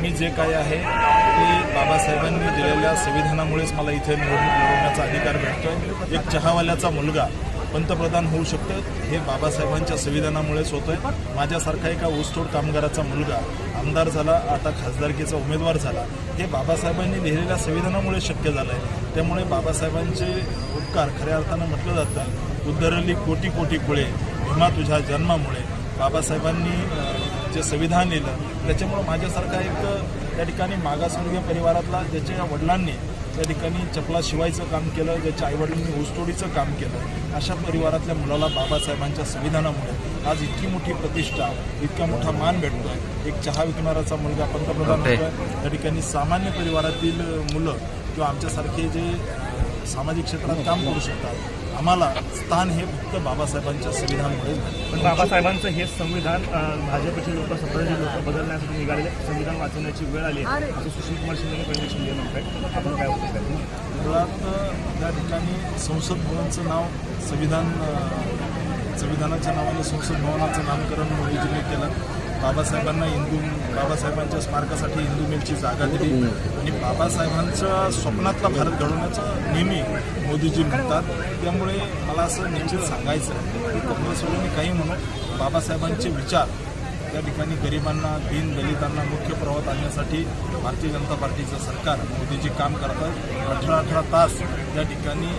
मी जे काय आहे ते बाबासाहेबांनी दिलेल्या संविधानामुळेच मला इथे निवडणूक लढवण्याचा अधिकार भेटतोय. एक चहावाल्याचा मुलगा पंतप्रधान होऊ शकतं हे बाबासाहेबांच्या संविधानामुळेच होतंय. माझ्यासारखा एका ऊसतोड कामगाराचा मुलगा आमदार झाला आता खासदारकीचा उमेदवार झाला. हे बाबासाहेबांनी लिहिलेल्या संविधानामुळे शक्य झालं आहे त्यामुळे बाबासाहेबांचे उपकार खऱ्या अर्थानं म्हटलं जातं. उद्धरली कोटी कोटी कुळे भीमा तुझ्या जन्मामुळे. बाबासाहेबांनी जे संविधान लिहिलं त्याच्यामुळं माझ्यासारखा एक त्या ठिकाणी मागासवर्गीय परिवारातला ज्याच्या वडिलांनी त्या ठिकाणी चपला शिवायचं काम केलं ज्याच्या आईवडिलांनी ऊसतोडीचं काम केलं अशा परिवारातल्या मुलाला बाबासाहेबांच्या संविधानामुळे आज इतकी मोठी प्रतिष्ठा इतका मोठा मान भेटतोय एक चहा विकणाराचा मुलगा पंतप्रधान. होतोय त्या ठिकाणी सामान्य परिवारातील मुलं किंवा आमच्यासारखे जे सामाजिक क्षेत्रात काम करू शकतात. आम्हाला स्थान हे फक्त बाबासाहेबांच्या संविधानामुळेच भेटतं. पण बाबासाहेबांचं हे संविधान भाजपचे लोक सत्ताधारी लोक बदलण्यासाठी निघालेले संविधान वाचवण्याची वेळ आली आहे. असं सुशील कुमार शिंदे पहिले शिंदे म्हणतात आपण काय होतं मुळात त्या ठिकाणी संसद भवनचं नाव संविधान संविधानाच्या नावाने संसद भवनाचं नामकरण मोदीजींनी केलं. बाबासाहेबांना हिंदू बाबासाहेबांच्या स्मारकासाठी हिंदू मिलची जागा दिली. आणि बाबासाहेबांच्या स्वप्नातला भारत घडवण्याचं नेहमी मोदीजी म्हणतात. त्यामुळे मला असं निश्चित सांगायचं आहे की काँग्रेसवाल्यांनी काही म्हणू बाबासाहेबांचे विचार त्या ठिकाणी गरिबांना दीन दलितांना मुख्य प्रवाहात आणण्यासाठी भारतीय जनता पार्टीचं सरकार मोदीजी काम करतात. अठरा अठरा तास त्या ठिकाणी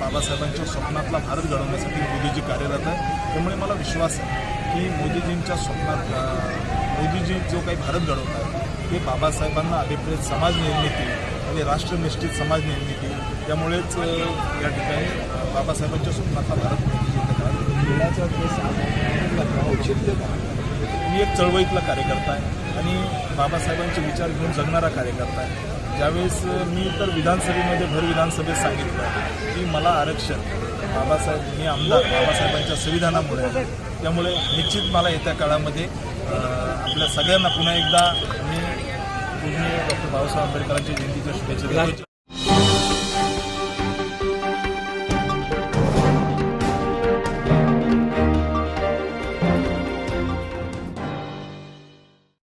बाबासाहेबांच्या स्वप्नातला भारत घडवण्यासाठी मोदीजी कार्यरत आहे त्यामुळे मला विश्वास आहे की मोदीजींच्या स्वप्नात मोदीजी जो काही भारत घडवत आहे ते बाबासाहेबांना अभिप्रेत समाज निर्मिती आणि राष्ट्रनिष्ठित समाज निर्मिती त्यामुळेच या ठिकाणी बाबासाहेबांच्या स्वप्नातला भारत मोदीजी इथं घडवतात. मी एक चळवळीतला कार्यकर्ता आहे आणि बाबासाहेबांचे विचार घेऊन जगणारा कार्यकर्ता आहे. ज्यावेळेस मी तर विधानसभेमध्ये भर विधानसभेत सांगितलं की मला आरक्षण बाबासाहेब मी आमदार बाबासाहेबांच्या संविधानामुळे त्यामुळे निश्चित मला येत्या काळामध्ये आपल्या सगळ्यांना पुन्हा एकदा मी पूर्ण डॉक्टर बाबासाहेब आंबेडकरांच्या जयंतीच्या शुभेच्छा